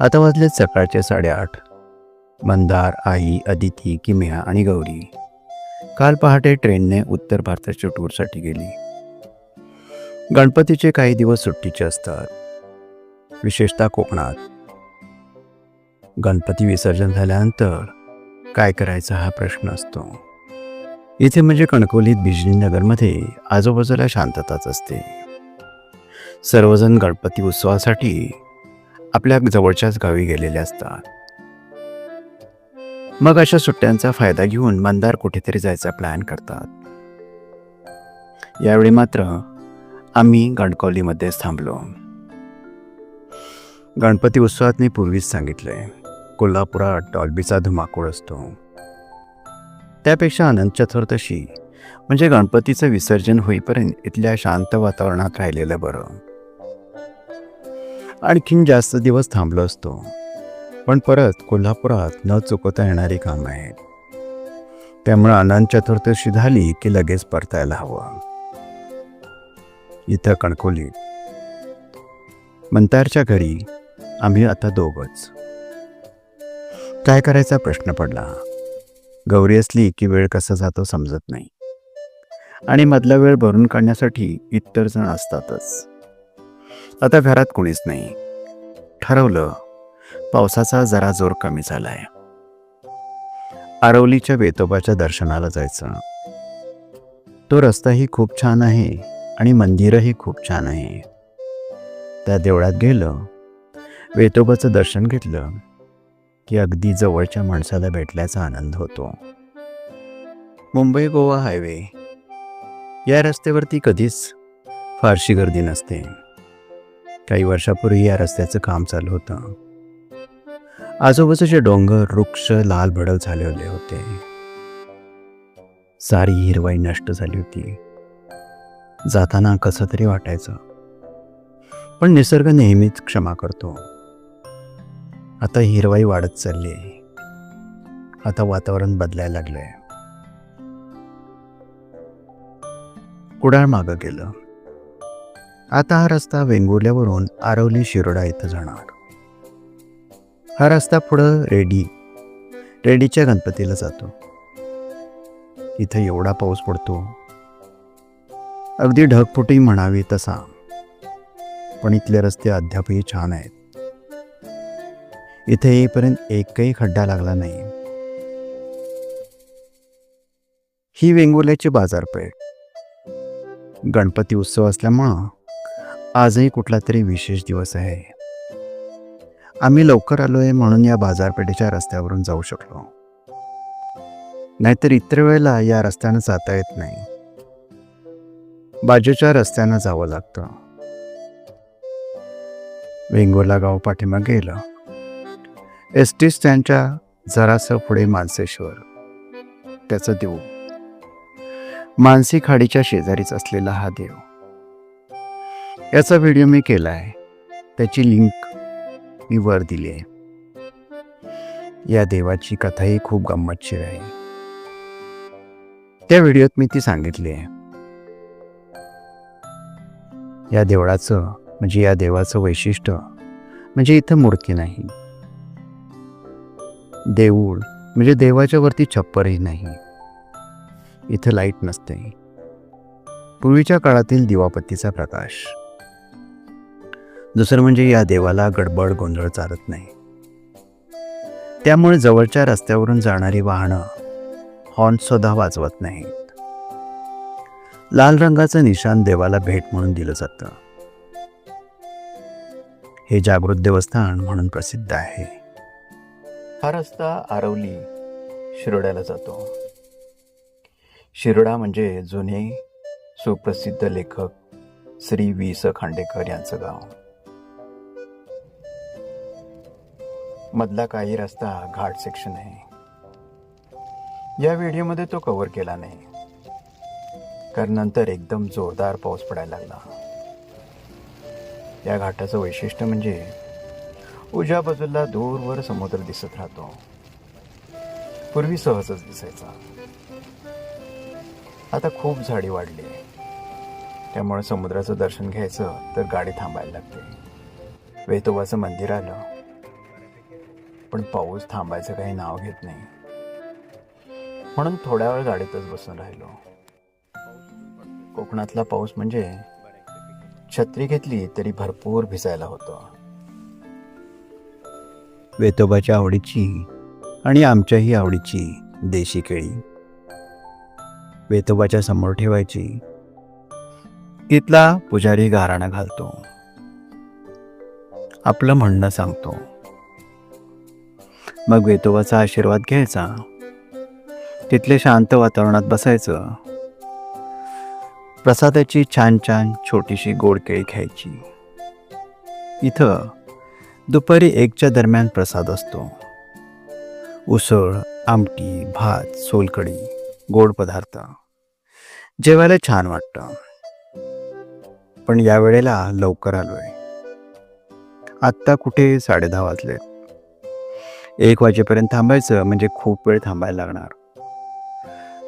आता वाजले सकाळचे साडेआठ. मंदार आई अदिती किम्या आणि गौरी. काल पहाटे ट्रेनने उत्तर भारताच्या टूरसाठी गेली. गणपतीचे काही दिवस सुट्टीचे असतात. विशेषतः कोकणात. गणपती विसर्जन झाल्यानंतर काय करायचा हा प्रश्न असतो. इथे म्हणजे कणकोलीत बिजलीनगरमध्ये आजूबाजूला शांतताच असते. सर्वजण गणपती उत्सवासाठी आपल्या जवळच्याच गावी गेलेले असतात. मग अशा सुट्ट्यांचा फायदा घेऊन मंदार कुठेतरी जायचा प्लॅन करतात. यावेळी मात्र आम्ही गणकवलीमध्येच थांबलो. गणपती उत्सवात मी पूर्वीच सांगितलंय कोल्हापुरात डॉल्बीचा धुमाकूळ असतो. त्यापेक्षा अनंत चतुर्दशी म्हणजे गणपतीचं विसर्जन होईपर्यंत इथल्या शांत वातावरणात राहिलेलं बरं. आणखीन जास्त दिवस थांबलो असतो. पण परत कोल्हापुरात न चुकवता येणारी कामं आहेत. त्यामुळं अनंत चतुर्दशी झाली की लगेच परतायला हवं. इथं कणकोली मंतारच्या घरी आम्ही आता दोघंच. काय करायचा प्रश्न पडला? गौरी असली की वेळ कसा जातो समजत नाही. आणि मधला वेळ भरून काढण्यासाठी इतर जण असतातच. आता घरात कोणीच नाही. ठरवलं पावसाचा जरा जोर कमी झालाय. आरवलीच्या वेतोबाच्या दर्शनाला जायचं. तो रस्ताही खूप छान आहे आणि मंदिरही खूप छान आहे. त्या देवळात गेलं वेतोबाचं दर्शन घेतलं की अगदी जवळच्या माणसाला भेटल्याचा आनंद होतो. मुंबई गोवा हायवे. या रस्त्यावरती कधीच फारशी गर्दी नसते. काही वर्षापूर्वी या रस्त्याचं काम चालू होतं. आजूबाजूचे डोंगर वृक्ष लाल भडक झालेले होते. सारी हिरवाई नष्ट झाली होती. जाताना कसं तरी वाटायचं. पण निसर्ग नेहमीच क्षमा करतो. आता हिरवाई वाढत चालली. आहे आता वातावरण बदलायला लागलंय. कुडाळ मागं गेलं. आता हा रस्ता वेंगुर्ल्यावरून आरवली शिरोडा इथं जाणार. हा रस्ता पुढं रेडी. रेडीच्या गणपतीला जातो. इथं एवढा पाऊस पडतो. अगदी ढगफुटी म्हणावी तसा. पण इथले रस्ते अद्यापही छान आहेत. इथे येईपर्यंत एकही खड्डा लागला नाही. ही वेंगुर्ल्याची बाजारपेठ. गणपती उत्सव असल्यामुळं आजही कुठला तरी विशेष दिवस आहे. आम्ही लवकर आलोय म्हणून या बाजारपेठेच्या रस्त्यावरून जाऊ शकलो. नाहीतर इतर वेळेला या रस्त्यानं जाता येत नाही. बाजूच्या रस्त्यानं जावं लागतं. वेंगोला गाव पाठीमा गेलं. एस टी स्टँडच्या जरासं पुढे मानसेश्वर. त्याचं देऊ मानसी खाडीच्या शेजारीच असलेला हा देव याचा व्हिडिओ मी केला आहे. त्याची लिंक मी वर दिली आहे. या देवाची कथाही खूप गंमतशीर आहे. त्या व्हिडिओत मी ती सांगितली आहे. या देवळाचं म्हणजे या देवाचं वैशिष्ट्य म्हणजे इथं मूर्ती नाही. देऊळ म्हणजे देवाच्या वरती छप्परही नाही. इथं लाइट नसते. पूर्वीच्या काळातील दिवापत्तीचा प्रकाश. दुसरं म्हणजे या देवाला गडबड गोंधळ चालत नाही. त्यामुळे जवळच्या रस्त्यावरून जाणारी वाहनं हॉर्न सुद्धा वाजवत नाहीत. लाल रंगाचं निशाण देवाला भेट म्हणून दिलं जातं. हे जागृत देवस्थान म्हणून प्रसिद्ध आहे. हा रस्ता आरवली शिरोड्याला जातो. शिरोडा म्हणजे जुने सुप्रसिद्ध लेखक श्री वी स खांडेकर यांचं गाव. मधला काही रस्ता घाट सेक्शन आहे. या व्हिडिओमध्ये तो कव्हर केला नाही. कारण नंतर एकदम जोरदार पाऊस पडायला लागला. या घाटाचं वैशिष्ट्य म्हणजे उजव्या बाजूला दूरवर समुद्र दिसत राहतो. पूर्वी सहजच दिसायचा. आता खूप झाडी वाढली त्यामुळे समुद्राचं दर्शन घ्यायचं तर गाडी थांबायला लागते. वेतोबाचं मंदिर आलं. पण पाऊस थांबायचं काही नाव घेत नाही. म्हणून थोड्या वेळ गाडीतच बसून राहिलो. कोकणातला पाऊस म्हणजे छत्री घेतली तरी भरपूर भिजायला होतो. वेतोबाच्या आवडीची आणि आमच्याही आवडीची देशी केळी. वेतोबाच्या समोर ठेवायची. तिथला पुजारी गाराणा घालतो. आपलं म्हणणं सांगतो. मग वेतोबाचा आशीर्वाद घ्यायचा. तिथले शांत वातावरणात बसायचं. प्रसादाची छान छान छोटीशी गोड केळी इथं दुपारी एकच्या दरम्यान प्रसाद असतो. उसळ आमटी भात सोलकढी गोड पदार्थ. जेवायला छान वाटतं. पण यावेळेला लवकर आलोय. आत्ता कुठे साडेदहा वाजले एक वाजेपर्यंत थांबायचं म्हणजे खूप वेळ थांबायला लागणार.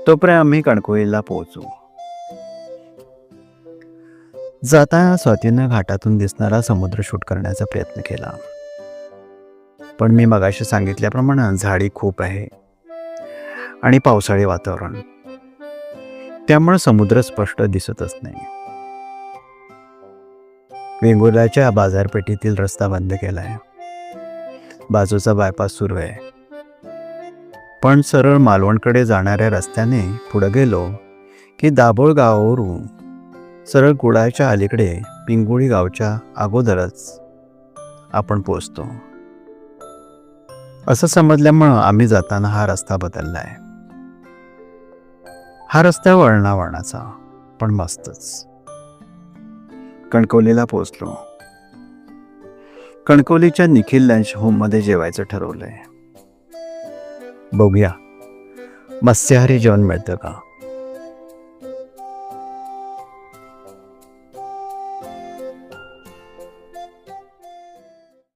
तोपर्यंत आम्ही कणकोळीला पोहोचू. जाताना स्वातीनं घाटातून दिसणारा समुद्र शूट करण्याचा प्रयत्न केला. पण मी मगाशी सांगितल्याप्रमाणे झाडी खूप आहे आणि पावसाळी वातावरण. त्यामुळे समुद्र स्पष्ट दिसतच नाही. वेंगुर्ल्याच्या बाजारपेठेतील रस्ता बंद केलाय. बाजूचा बायपास सुरू आहे. पण सरळ मालवणकडे जाणाऱ्या रस्त्याने पुढं गेलो की दाभोळ गावावरून सरळ कुडाळच्या अलीकडे पिंगुळी गावच्या अगोदरच आपण पोचतो असं समजल्यामुळं आम्ही जाताना हा रस्ता बदललाय. हा रस्ता वळणावळणाचा पण मस्तच. कणकवलीला पोचलो कणकवलीच्या निखिल लंच होममध्ये जेवायचं ठरवलंय. बघूया. मत्स्याहारी जेवण मिळतं का?